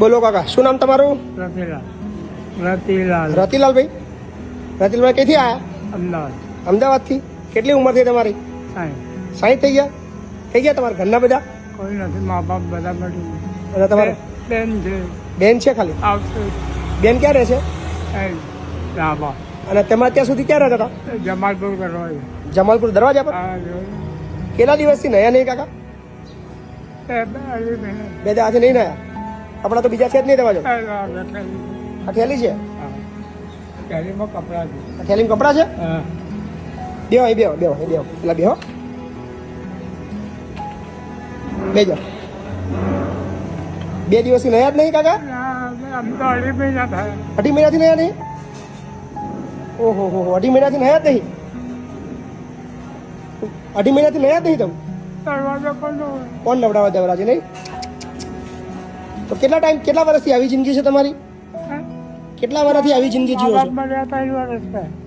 બોલો કાકા શું નામ તમારું? રતિલાલ. રતિલાલ. રતિલાલભાઈ રતિલાલભાઈ ક્યાંથી આયા? અમદાવાદ. અમદાવાદથી? કેટલી ઉંમર થઈ તમારી? સાંઈ સાઠ થઈ ગયા? થઈ ગયા તમારા ઘરના બધા? કોઈ નથી મા બાપ બધા અને તમારે બેન છે. બેન છે ખાલી? બેન ક્યાં રહે છે? અને તમારે ત્યાં સુધી ક્યાં રહેતા હતા? જમાલપુર કરવા જમાલપુર દરવાજા પર. કેટલા દિવસથી નયા નહીં કાકા? બે અઢી મહિના. બે દા આજે નહીં નયા? આપણા તો બીજા છે જ નહીં એ આ થેલી છે? હા. કપડાં છે. થેલીમાં કપડાં છે. બેહો એ બેહો બેહો એ બેહો. પેલા બેહો. બેજો. બે દિવસથી નયા જ નહીં કાકા? અઢી મહિના થાય. અઢી મહિનાથી નયા નહીં? ઓહો હો હો અઢી મહિનાથી નયા જ નહીં? અઢી મહિનાથી નયા જ નહીં તમે? કોણ નવડાવવા દેવરાજે નહીં? તો કેટલા ટાઈમ કેટલા વર્ષથી આવી જિંદગી છે તમારી? હા? કેટલા વર્ષથી આવી જિંદગી જીવો છો?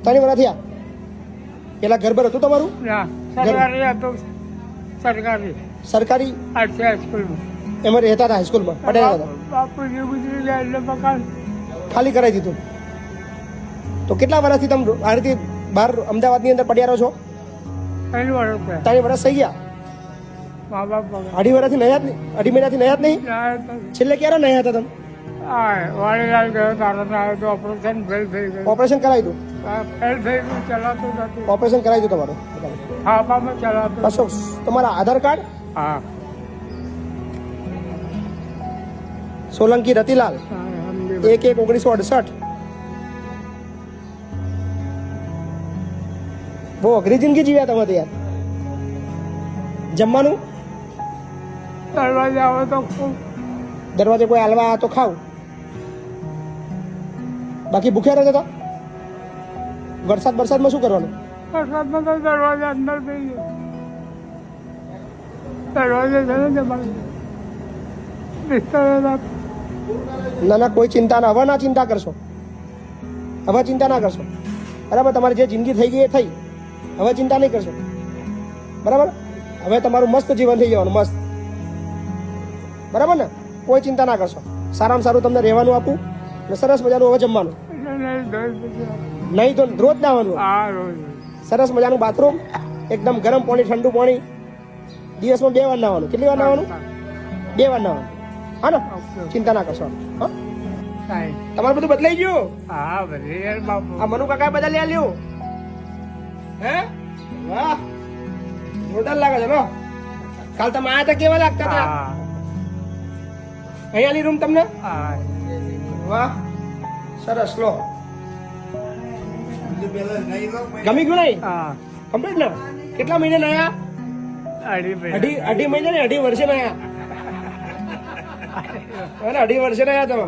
ત્રણ વર્ષ. થયા પેલા ઘર પર હતું. તમારું સરકારી? સરકારી એમાં રહેતા હતા હાઈસ્કૂલમાં? પટેલ હતા? ખાલી કરાવી દીધું? તો કેટલા વર્ષથી તમે આ રીતે બહાર અમદાવાદની અંદર પડ્યા રહો છો? ત્રણ વર્ષ થઈ ગયા? મા બાપ વગર અઢી વર્ષથી નયા જ નહીં અઢી મહિનાથી નયા જ નહીં ના તો છેલ્લે ક્યારે નયા હતા તમે આ વાડીલાલ ગયો તારો ના આવ્યો તો ઓપરેશન ફેલ થઈ ગયું ઓપરેશન કરાવી દઉં આ ફેલ થઈ ગયું ચલાતું નથી ઓપરેશન કરાવી દઉં તમારું ખાવામાં ચલાતું કશો તમારા આધાર કાર્ડ હા સોલંકી રતિલાલ હા, સમજી એક એક ઓગણીસો અડસઠ બહુ અઘરી જિંદગી જીવ્યા તમે તો યાર જમવાનું દરવાજા આવે તો ખૂબ દરવાજે કોઈ હાલવા આ તો ખાવ. બાકી ભૂખ્યા રહેતા હતા વરસાદ વરસાદમાં શું કરવાનું? વરસાદમાં તો દરવાજા અંદર થઈ ગયો. દરવાજે છે ના ના કોઈ ચિંતા ના. હવે ના ચિંતા કરશો. હવે ચિંતા ના કરશો. બરાબર તમારી જે જિંદગી થઈ ગઈ એ થઈ. હવે ચિંતા નહીં કરશો. બરાબર? હવે તમારું મસ્ત જીવન થઈ જવાનું મસ્ત. બરાબર ને? કોઈ ચિંતા ના કરશો. સારામાં સારું તમને રહેવાનું આપું અને સરસ મજાનું હવે જમવાનું. નહીં તો રોજ નાવાનું. સરસ મજાનું બાથરૂમ એકદમ ગરમ પાણી ઠંડુ પાણી. દિવસમાં બે વાર નાવાનું. કેટલી વાર નાવાનું? બે વાર નાવાનું. હા ને? ચિંતા ના કરશો. હા? તમારું બધું બદલાઈ ગયું? હા આ મનુ કાકા બદલી આલ્યું હે? વાહ. જોરદાર લાગે છે નો કાલ તમે આયા હતા કેવા લાગતા હતા અહીંયાની રૂમ તમને? વાહ સરસ લો. ગમી ગયું નહીં? કમ્પ્લીટ ને? કેટલા મહિને નયા? અઢી અઢી મહિને ને? અઢી વર્ષે નયા. અઢી વર્ષે નયા તમે?